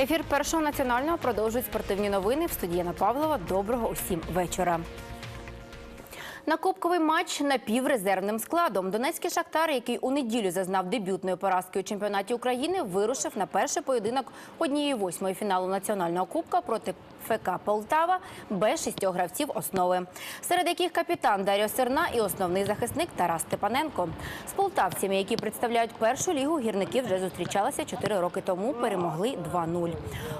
Ефір першого національного продовжують спортивні новини в студії Яна Павлова. Доброго усім вечора. На кубковий матч напіврезервним складом Донецький шахтар, який у неділю зазнав дебютної поразки у чемпіонаті України, вирушив на перший поєдинок однієї восьмої фіналу національного кубка проти ФК Полтава без шістьох гравців основи, серед яких капітан Дар'я Серна і основний захисник Тарас Степаненко. З полтавцями, які представляють першу лігу, гірники вже зустрічалися чотири роки тому. Перемогли 2-0.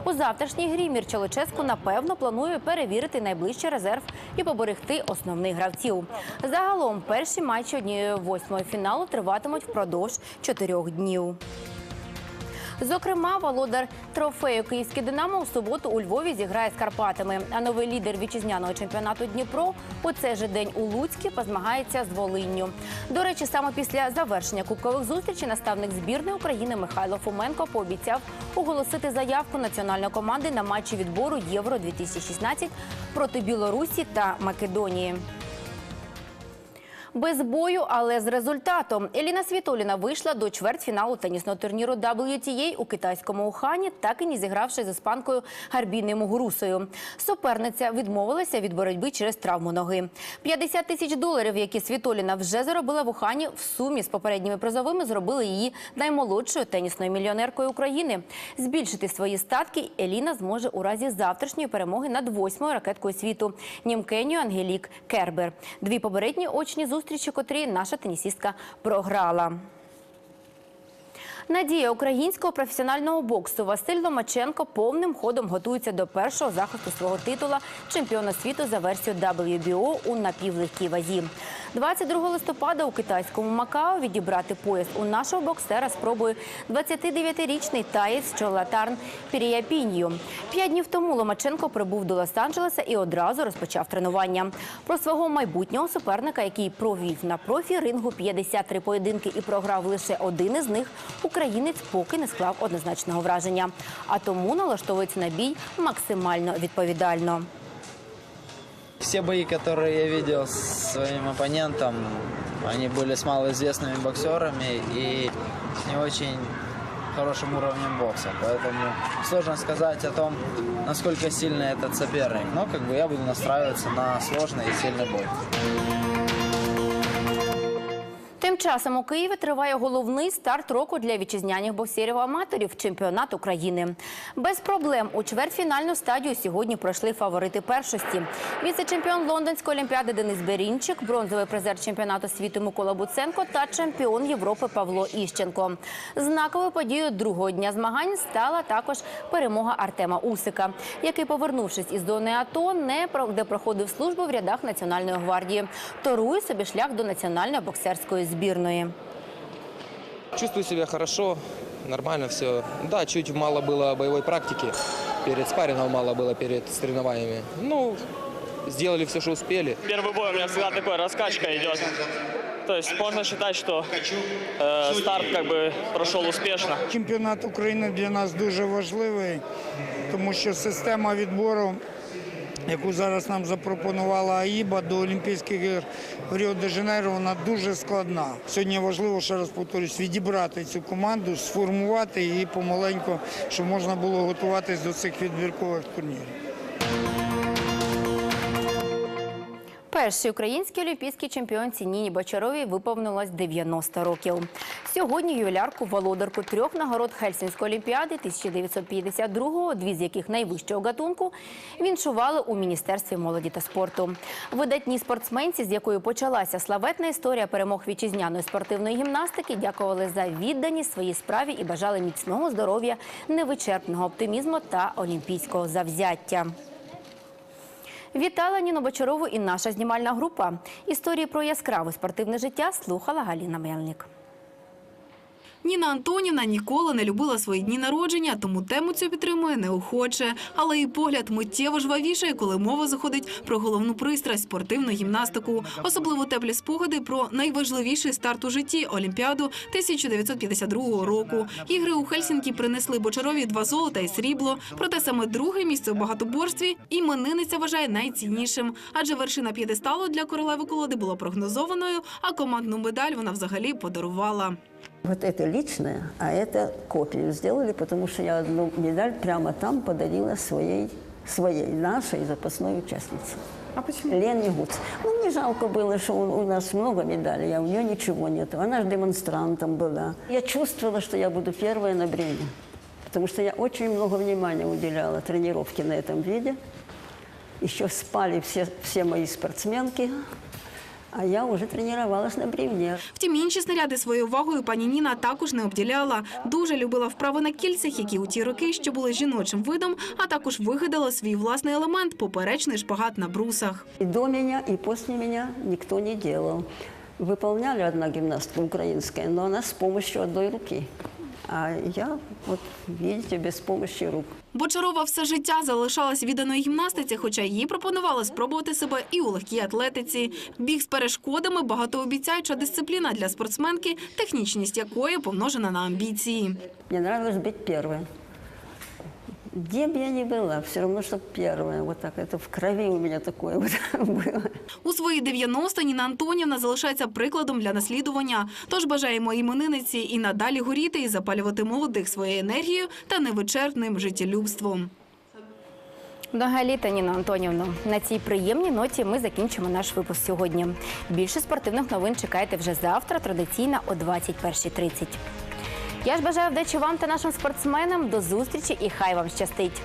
У завтрашній грі Мірча Луческу напевно планує перевірити найближчий резерв і поберегти основних гравців. Загалом перші матчі однієї восьмої фіналу триватимуть впродовж чотирьох днів. Зокрема, володар трофею Київське Динамо у суботу у Львові зіграє з Карпатами. А новий лідер вітчизняного чемпіонату Дніпро у цей же день у Луцькі позмагається з Волинню. До речі, саме після завершення кубкових зустрічей наставник збірної України Михайло Фоменко пообіцяв оголосити заявку національної команди на матчі відбору Євро 2016 проти Білорусі та Македонії. Без бою, але з результатом. Еліна Світоліна вийшла до чвертьфіналу тенісного турніру WTA у китайському Ухані, так і не зігравши з іспанкою Гарбіною Мугурусою. Суперниця відмовилася від боротьби через травму ноги. 50 тисяч доларів, які Світоліна вже заробила в Ухані, в сумі з попередніми призовими зробили її наймолодшою тенісною мільйонеркою України. Збільшити свої статки Еліна зможе у разі завтрашньої перемоги над восьмою ракеткою світу німкеню Ангелік Кербер. Дві попередні очні зустрічі, котрі наша тенісістка програла. Надія українського професіонального боксу Василь Ломаченко повним ходом готується до першого захисту свого титула чемпіона світу за версією WBO у напівлегкій вазі. 22 листопада у китайському Макао відібрати пояс у нашого боксера спробує 29-річний таєць Чолатарн Піріяпінью. П'ять днів тому Ломаченко прибув до Лос-Анджелеса і одразу розпочав тренування. Про свого майбутнього суперника, який провів на профі рингу 53 поєдинки і програв лише один із них, українець поки не склав однозначного враження. А тому налаштовується на бій максимально відповідально. Все бои, которые я видел с своим оппонентом, они были с малоизвестными боксерами и не очень хорошим уровнем бокса. Поэтому сложно сказать о том, насколько сильный этот соперник. Но как бы я буду настраиваться на сложный и сильный бой. Часом у Києві триває головний старт року для вітчизняних боксерів-аматорів чемпіонат України. Без проблем у чвертьфінальну стадію сьогодні пройшли фаворити першості. Віце-чемпіон Лондонської олімпіади Денис Берінчик, бронзовий призер чемпіонату світу Микола Буценко та чемпіон Європи Павло Іщенко. Знаковою подією другого дня змагань стала також перемога Артема Усика, який, повернувшись із зони АТО, не де проходив службу в рядах Національної гвардії, торує собі шлях до національної боксерської збірної Чувствую себя хорошо, нормально все. Да, чуть мало было боевой практики. Перед спаррингом мало было перед соревнованиями. Ну, сделали все, что успели. Первый бой у меня всегда такой раскачка идет. То есть можно считать, что э, старт как бы прошел успешно. Чемпіонат України для нас дуже важливий, тому що система відбору, яку зараз нам запропонувала АІБА до Олімпійських ігор в Ріо-де-Жанейро, вона дуже складна. Сьогодні важливо, ще раз повторюсь, відібрати цю команду, сформувати її помаленьку, щоб можна було готуватись до цих відбіркових турнірів. Першій українській олімпійській чемпіонці Ніні Бочаровій виповнилось 90 років. Сьогодні ювілярку володарку трьох нагород Хельсінської олімпіади 1952-го, дві з яких найвищого гатунку, віншували у міністерстві молоді та спорту. Видатні спортсменці, з якою почалася славетна історія перемог вітчизняної спортивної гімнастики, дякували за відданість своїй справі і бажали міцного здоров'я, невичерпного оптимізму та олімпійського завзяття. Вітала Ніну Бочарову і наша знімальна група. Історії про яскраве спортивне життя слухала Галіна Мельник. Ніна Антонівна ніколи не любила свої дні народження, тому тему цю підтримує неохоче. Але її погляд миттєво жвавішає, коли мова заходить про головну пристрасть спортивну гімнастику. Особливо теплі спогади про найважливіший старт у житті Олімпіаду 1952 року. Ігри у Хельсінкі принесли Бочарові два золота і срібло. Проте саме друге місце у багатоборстві іменинниця вважає найціннішим, адже вершина п'єдесталу для королеви колоди була прогнозованою, а командну медаль вона взагалі подарувала. Вот это личное, а это копию сделали, потому что я одну медаль прямо там подарила своей, своей нашей запасной участнице. А почему? Лене Гуц. Ну, мне жалко было, что у, у нас много медалей, а у нее ничего нет. Она же демонстрантом была. Я чувствовала, что я буду первая на брене, потому что я очень много внимания уделяла тренировке на этом виде. Еще спали все, все мои спортсменки, а я уже тренировалась на бревне. Втім, інші снаряди своєю увагою пані Ніна також не обділяла. Дуже любила вправи на кільцях, які у ті роки ще були жіночим видом, а також вигадала свій власний елемент – поперечний шпагат на брусах. И до меня, и после меня никто не делал. Выполняли одна гимнастка украинская, но она с помощью одной руки. А я, от видите, без помощі рук. Бочарова все життя залишалась відданою гімнастиці, хоча їй пропонували спробувати себе і у легкій атлетиці. Біг з перешкодами – багатообіцяюча дисципліна для спортсменки, технічність якої помножена на амбіції. Мені нравилось бути первой. Где бы я ни была, все равно, что первая. Вот так, это в крови у меня такое вот было. У свої 90 Ніна Антонівна залишається прикладом для наслідування. Тож бажаємо іменинниці і надалі горіти і запалювати молодих своєю енергією та невичерпним життєлюбством. Много літа, Ніна Антонівна. На цій приємній ноті ми закінчимо наш випуск сьогодні. Більше спортивних новин чекайте вже завтра, традиційно о 21.30. Я ж бажаю вдачі вам та нашим спортсменам. До зустрічі і хай вам щастить!